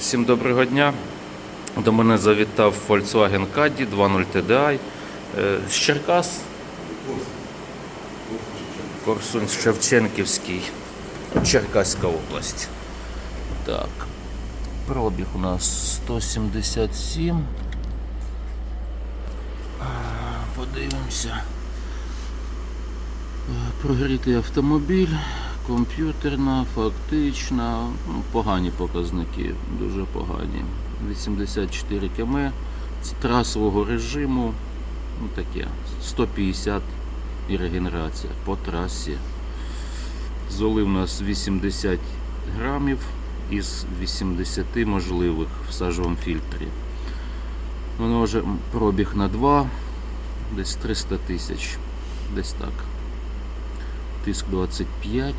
Всім доброго дня. До мене завітав Volkswagen Caddy 2.0 TDI е, з Черкас. Корсунь Шевченківський, Черкаська область. Так. Пробіг у нас 177. Подивимося. Е, Прогрітий автомобіль, комп'ютерна, фактична, ну, погані показники, дуже погані. 84 км, з трасового режиму, ну таке, 150 і регенерація по трасі. Золи у нас 80 грамів із 80 можливих в сажовому фільтрі. Воно вже пробіг на 2, десь 300 тисяч, десь так. Тиск 25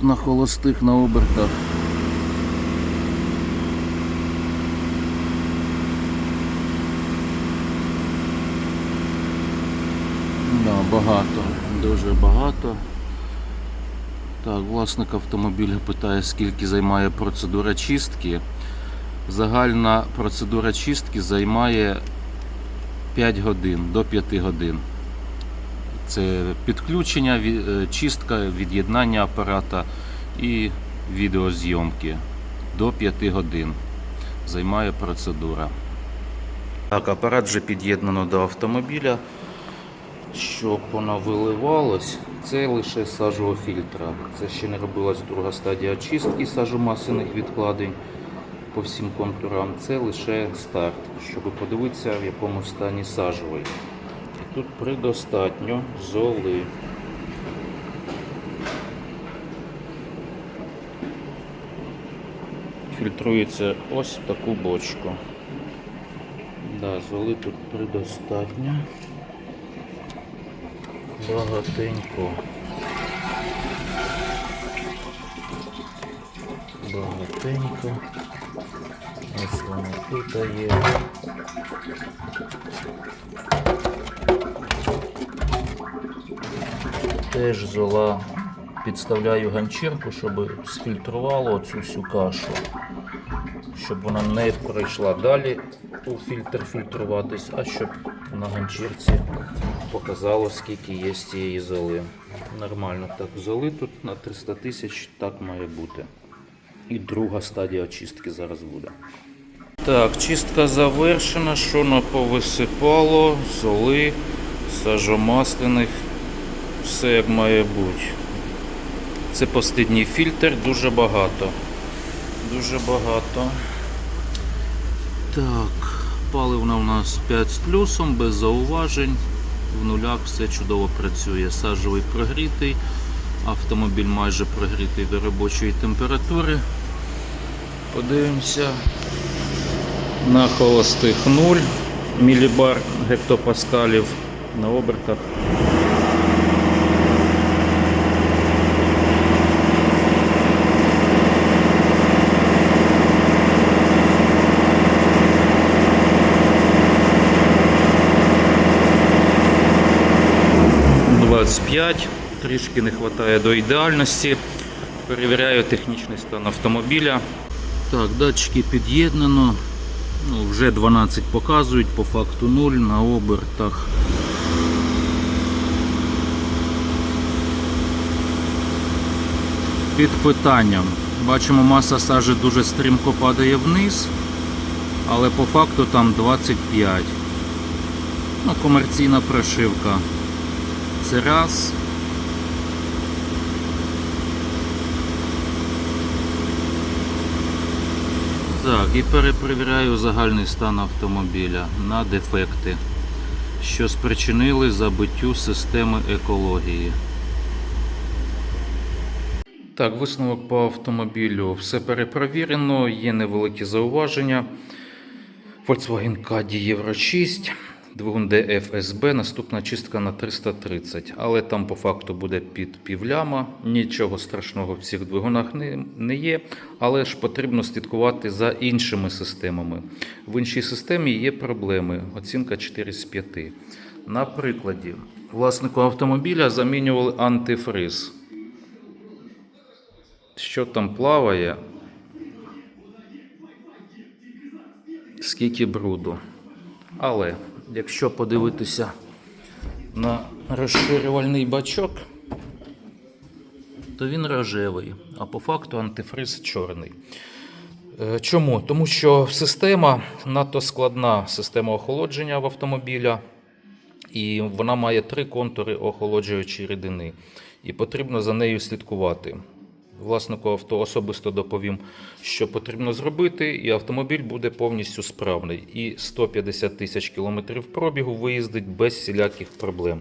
на, холостих на обертах. Да, багато, дуже багато. Так, власник автомобіля питає, скільки займає процедура чистки. Загальна процедура чистки займає 5 годин до 5 годин. Це підключення, е, чистка, від'єднання апарата і відеозйомки до 5 годин. Займає процедура. Так, апарат вже під'єднано до автомобіля. Щоб воно виливалось, це лише сажового фільтра. Це ще не робилась друга стадія очистки сажомасляних відкладень по всім контурам. Це лише старт, щоб подивитися, в якому стані сажовий. Тут предостатньо золи. Фільтрується ось в таку бочку. Да, золи тут предостатньо. Багатенько. Багатенько. Ось воно тут є. Теж зола. Підставляю ганчірку, щоб сфільтрувало цю всю кашу, щоб вона не пройшла далі у фільтр фільтруватись, а щоб на ганчірці показало, скільки є цієї золи. Нормально так, золи тут на 300 тисяч так має бути. І друга стадія очистки зараз буде. Так, чистка завершена, що на повисипало, соли, сажомасляних, все як має бути. Це постидній фільтр, дуже багато. Дуже багато. Так, паливна у нас 5 з плюсом, без зауважень. В нулях все чудово працює. Сажовий прогрітий, автомобіль майже прогрітий до робочої температури. Подивимося. На холостих 0 мілібар гектопаскалів на обертах. – 25, трішки не вистачає до ідеальності. Перевіряю технічний стан автомобіля. Так, датчики під'єднано. Ну, вже 12 показують, по факту 0 на обертах. Під питанням. Бачимо, маса сажі дуже стрімко падає вниз, але по факту там 25. Ну, комерційна прошивка. Це раз. Так, і перепровіряю загальний стан автомобіля на дефекти, що спричинили забиттю системи екології. Так, висновок по автомобілю все перепровірено, є невеликі зауваження. Volkswagen Caddy Euro 6, двигун DFSB, наступна чистка на 330, але там по факту буде під півляма. Нічого страшного в цих двигунах не, не є, але ж потрібно слідкувати за іншими системами. В іншій системі є проблеми. Оцінка 4 з 5. На прикладі, власнику автомобіля замінювали антифриз. Що там плаває? скільки бруду. Але якщо подивитися на розширювальний бачок, то він рожевий, а по факту антифриз чорний. Е, Чому? Тому що система надто складна система охолодження в автомобіля, і вона має три контури охолоджуючої рідини, і потрібно за нею слідкувати. Власнику авто особисто доповім, що потрібно зробити, і автомобіль буде повністю справний. І 150 тисяч кілометрів пробігу виїздить без всіляких проблем,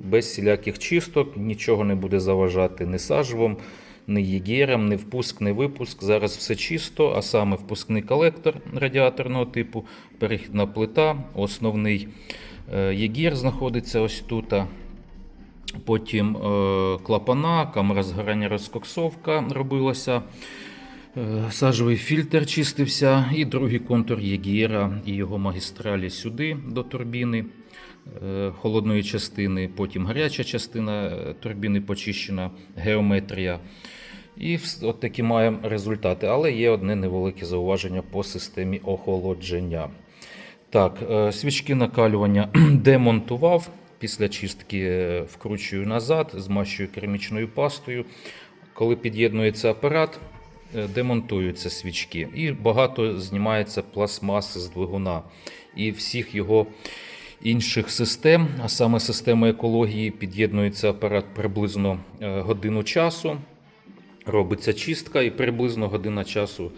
без всіляких чисток, нічого не буде заважати ні сажвом, ні єгером, ні впуск, ні випуск. Зараз все чисто, а саме впускний колектор радіаторного типу, перехідна плита, основний е, єгер знаходиться ось тут. Потім е, клапана, камера згорання розкоксовка робилася. Е, Сажовий фільтр чистився, і другий контур Єгіра і його магістралі сюди до турбіни е, холодної частини, потім гаряча частина турбіни почищена, геометрія. І от такі маємо результати. Але є одне невелике зауваження по системі охолодження. Так, свічки накалювання демонтував. Після чистки е, вкручую назад, змащую керамічною пастою. Коли під'єднується апарат, е, демонтуються свічки. І багато знімається пластмаси з двигуна. І всіх його інших систем, а саме системи екології, під'єднується апарат приблизно е, годину часу. Робиться чистка і приблизно година часу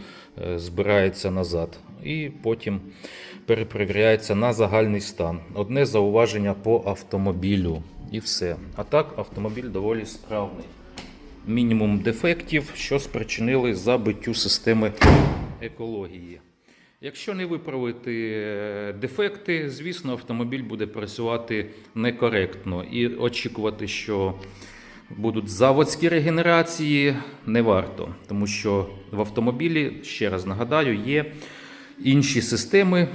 збирається назад. І потім перепровіряється на загальний стан. Одне зауваження по автомобілю. І все. А так, автомобіль доволі справний. Мінімум дефектів, що спричинили забиттю системи екології. Якщо не виправити е, дефекти, звісно, автомобіль буде працювати некоректно і очікувати, що будуть заводські регенерації, не варто, тому що в автомобілі, ще раз нагадаю, є інші системи,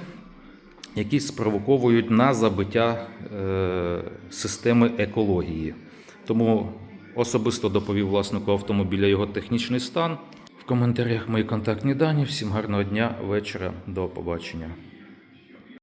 які спровоковують на забиття е, системи екології. Тому особисто доповів власнику автомобіля його технічний стан. В коментарях мої контактні дані. Всім гарного дня, вечора, до побачення.